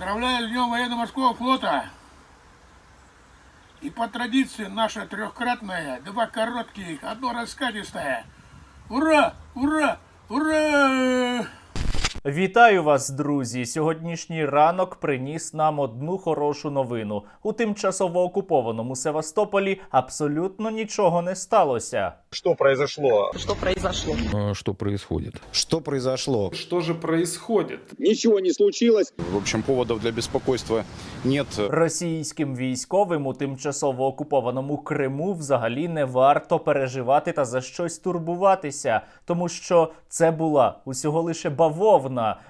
Поздравляю с Днем военно-морского флота. И по традиции наша трехкратная, два коротких, одно раскатистое. Ура! Ура! Ура! Вітаю вас, друзі! Сьогоднішній ранок приніс нам одну хорошу новину. У тимчасово окупованому Севастополі абсолютно нічого не сталося. Что произошло? что произошло. А, Что происходит? Что произошло? Что же происходит? Ничего не случилось. В общем, поводов для беспокойства нет. Російським військовим у тимчасово окупованому Криму взагалі не варто переживати та за щось турбуватися, тому що це була усього лише бавовна,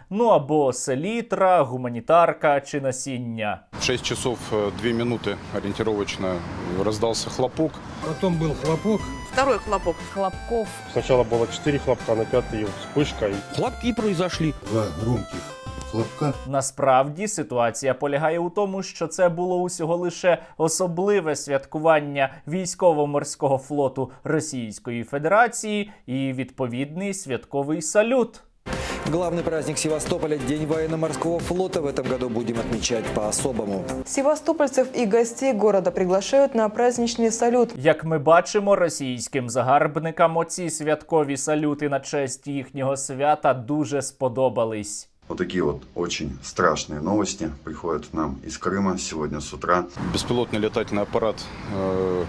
ну або селітра, гуманітарка чи насіння. В 6 часов 2 минуты ориентировочно раздался хлопок. Потом был хлопок. Второй хлопок. Хлопков. Сначала было 4 хлопка, на пятый вспышка. и Хлопки произошли. Два громких хлопка. Насправді ситуація полягає у тому, що це було усього лише особливе святкування військово-морського флоту Російської Федерації і відповідний святковий салют. Главный праздник Севастополя – День военно-морского флота. В этом году будем отмечать по-особому. Севастопольцев и гостей города приглашают на праздничный салют. Як ми бачимо, російським загарбникам оці святкові салюти на честь їхнього свята дуже сподобались. Вот такие вот очень страшные новости приходят нам из Крыма сегодня с утра. Беспилотный летательный аппарат э,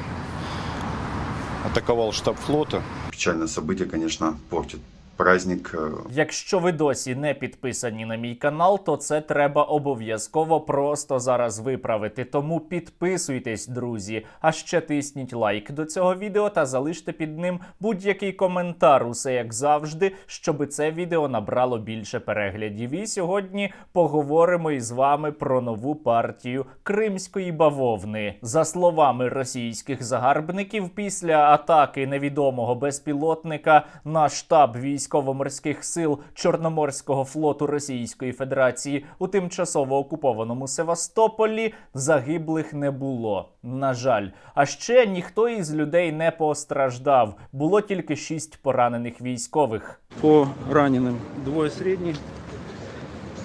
атаковал штаб флота. Печальное событие, конечно, портит праздник. э, Якщо ви досі не підписані на мій канал, то це треба обов'язково просто зараз виправити. Тому підписуйтесь, друзі. А ще тисніть лайк до цього відео та залиште під ним будь-який коментар. Усе як завжди, щоб це відео набрало більше переглядів. І сьогодні поговоримо із вами про нову партію кримської бавовни. За словами російських загарбників, після атаки невідомого безпілотника на штаб військово-морських сил Чорноморського флоту Російської Федерації у тимчасово окупованому Севастополі загиблих не було. На жаль, а ще ніхто із людей не постраждав. Було тільки шість поранених військових. По раненим двоє средней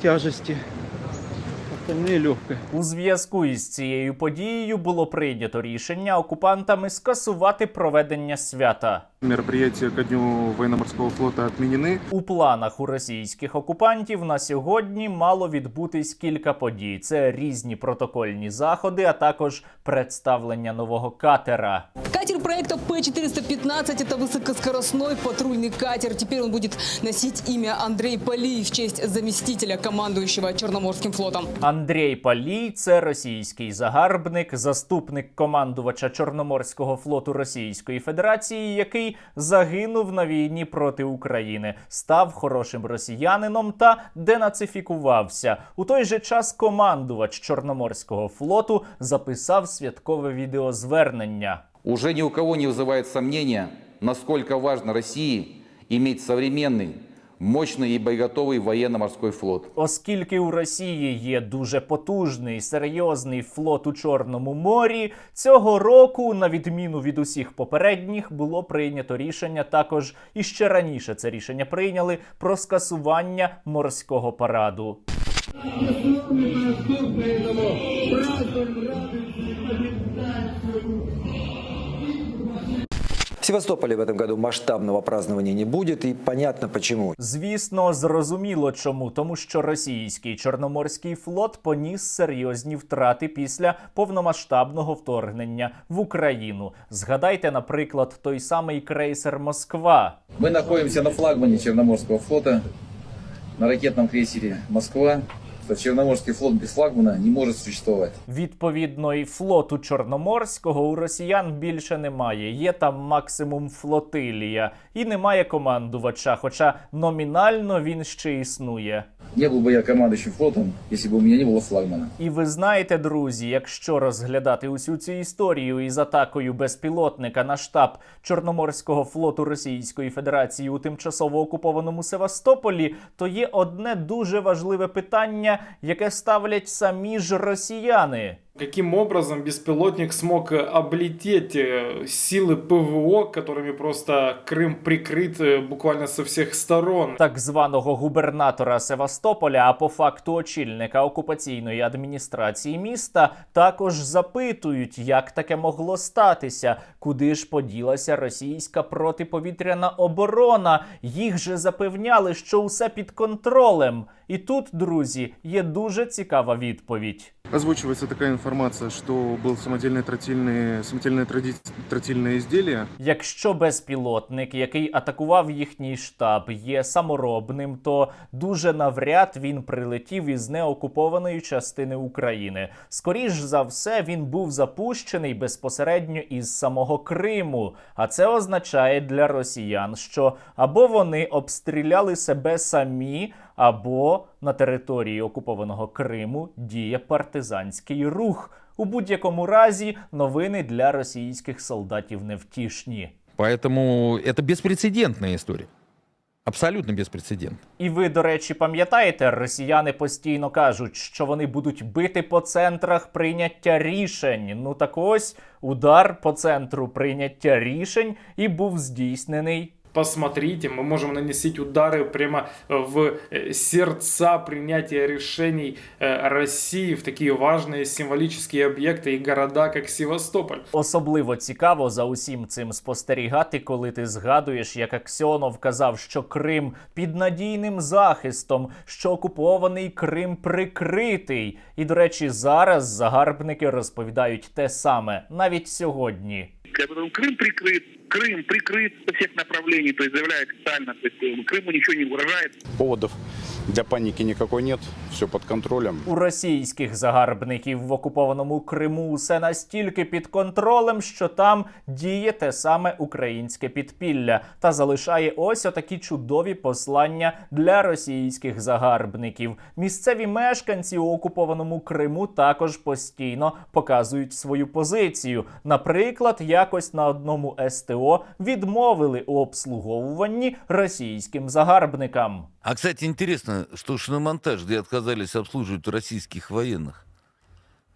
тяжести, остальные легкие. У зв'язку із цією подією було прийнято рішення окупантами скасувати проведення свята. Мероприятия ко дню военно-морского флота отменены. У планах у російських окупантів на сьогодні мало відбутись кілька подій. Це різні протокольні заходи, а також представлення нового катера Катер проекта П-415 – это высокоскоростной патрульный катер. Теперь он будет носить имя Андрей Полий в честь заместителя командующего Черноморским флотом. Андрій Палій це російський загарбник, заступник командувача Чорноморського флоту Російської Федерації, який загинув на війні проти України, став хорошим росіянином та денацифікувався. У той же час командувач Чорноморського флоту записав святкове відеозвернення. Уже ни у кого не вызывает сомнения, насколько важно России иметь современный, мощный и боеготовый военно-морской флот. Оскільки у Росії є дуже потужний серйозний флот у Чорному морі, цього року, на відміну від усіх попередніх, було прийнято рішення також і ще раніше це рішення прийняли про скасування морського параду. В Севастополе в этом году масштабного празднования не будет, и понятно почему. Звісно, зрозуміло чому, тому що російський чорноморський флот поніс серйозні втрати після повномасштабного вторгнення в Україну. Згадайте, наприклад, той самий крейсер Москва, Мы находимся на флагмане Черноморского флота, на ракетном крейсере «Москва». Что Черноморский флот без флагмана не может существовать. Відповідно, і флоту Чорноморського у росіян більше немає. Є там максимум флотилія, і немає командувача. Хоча номінально він ще існує. Не был бы я командующим флотом, если бы у меня не было флагмана. І ви знаєте, друзі, якщо розглядати усю цю історію із атакою безпілотника на штаб Чорноморського флоту Російської Федерації у тимчасово окупованому Севастополі, то є одне дуже важливе питання, яке ставлять самі ж росіяни. Каким образом беспилотник смог э, облететь э, силы ПВО, которыми просто Крым прикрыт э, буквально со всех сторон? так званого губернатора Севастополя, а по факту очільника окупаційної адміністрації міста, також запитують, як таке могло статися, куди ж поділася російська протиповітряна оборона. Їх же запевняли, що усе під контролем. І тут, друзі, є дуже цікава відповідь. Озвучивается такая информация, что был самодельное тротильное, самодельное тради- тротильное изделие. Якщо безпілотник, який атакував їхній штаб, є саморобним, то дуже навряд він прилетів із неокупованої частини України. Скоріш за все, він був запущений безпосередньо із самого Криму. А це означає для росіян, що або вони обстріляли себе самі, або на території окупованого Криму діє партизанський рух. У будь-якому разі новини для російських солдатів невтішні. Поэтому это беспрецедентная история. Абсолютно беспрецедентная. І ви, до речі, пам'ятаєте, росіяни постійно кажуть, що вони будуть бити по центрах прийняття рішень. Ну так ось удар по центру прийняття рішень і був здійснений Посмотрите, мы можем наносить удары прямо в э, сердца принятия решений э, России в такие важные символические объекты и города, как Севастополь. Особливо цікаво за усім цим спостерігати, коли ти згадуєш, як Аксьонов казав, що Крим під надійним захистом, що окупований Крим прикритий. І, до речі, зараз загарбники розповідають те саме навіть сьогодні. Крым прикрыт, Крым прикрыт со всех направлений, то есть заявляет официально, то есть э, Крыму ничего не угрожает. Поводов для паники никакой нет, все под контролем. У російських загарбників в окупованому Криму усе настільки під контролем, що там діє те саме українське підпілля та залишає ось отакі чудові послання для російських загарбників. Місцеві мешканці у окупованому Криму також постійно показують свою позицію. Наприклад, якось на одному СТО відмовили у обслуговуванні російським загарбникам. А, кстати, интересно, что монтаж, где отказались обслуживать российских военных,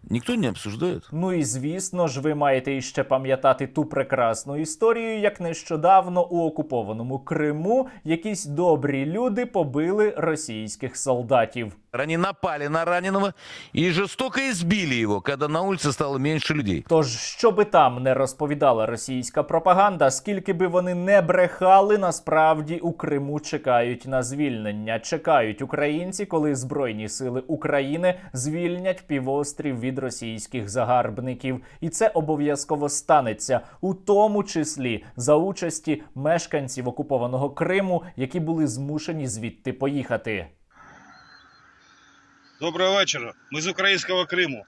никто не обсуждает? Ну і звісно ж, ви маєте іще пам'ятати ту прекрасну історію, як нещодавно у окупованому Криму якісь добрі люди побили російських солдатів. Они напали на раненого и жестоко избили его, когда на улице стало меньше людей. Тож, що би там не розповідала російська пропаганда, скільки би вони не брехали, насправді у Криму чекають на звільнення. Чекають українці, коли Збройні сили України звільнять півострів від російських загарбників. І це обов'язково станеться, у тому числі за участі мешканців окупованого Криму, які були змушені звідти поїхати. Доброго вечора. Ми з українського Криму.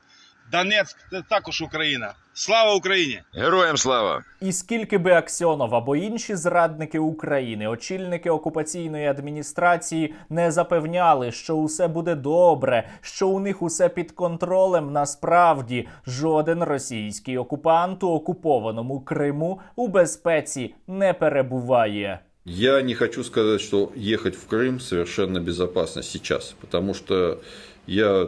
Донецьк це також Україна. Слава Україні! Героям слава! І скільки би Аксьонов або інші зрадники України, очільники окупаційної адміністрації не запевняли, що усе буде добре, що у них усе під контролем, насправді жоден російський окупант у окупованому Криму у безпеці не перебуває. Я не хочу сказать, что ехать в Крым совершенно безопасно сейчас, потому что я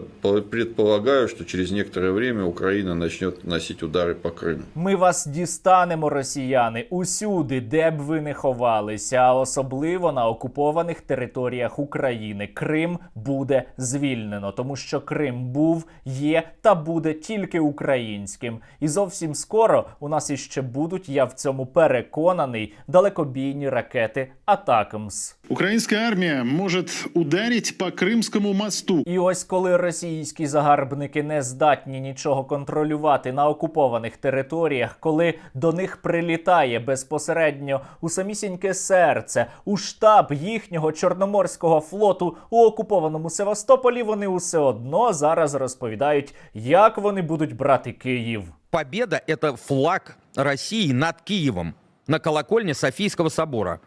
предполагаю, что через некоторое время Украина начнет носить удары по Крыму. Ми вас дістанемо, росіяни, усюди, де б ви не ховалися, а особливо на окупованих територіях України. Крим буде звільнено, тому що Крим був, є та буде тільки українським. І зовсім скоро у нас іще будуть, я в цьому переконаний, далекобійні ракети Атакамс. Українська армія може ударити по Кримському мосту. І ось коли російські загарбники не здатні нічого контролювати на окупованих територіях, коли до них прилітає безпосередньо у самісіньке серце, у штаб їхнього чорноморського флоту у окупованому Севастополі, вони усе одно зараз розповідають, як вони будуть брати Київ. Победа – это флаг России над Киевом на колокольне Софийского собора.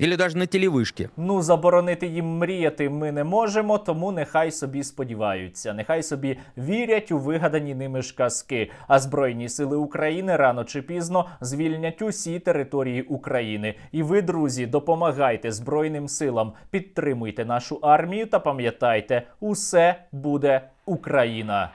Или даже на телевышке. Ну, заборонити їм мріяти ми не можемо, тому нехай собі сподіваються, нехай собі вірять у вигадані ними ж казки. А Збройні сили України рано чи пізно звільнять усі території України. І ви, друзі, допомагайте Збройним силам, підтримуйте нашу армію та пам'ятайте, усе буде Україна.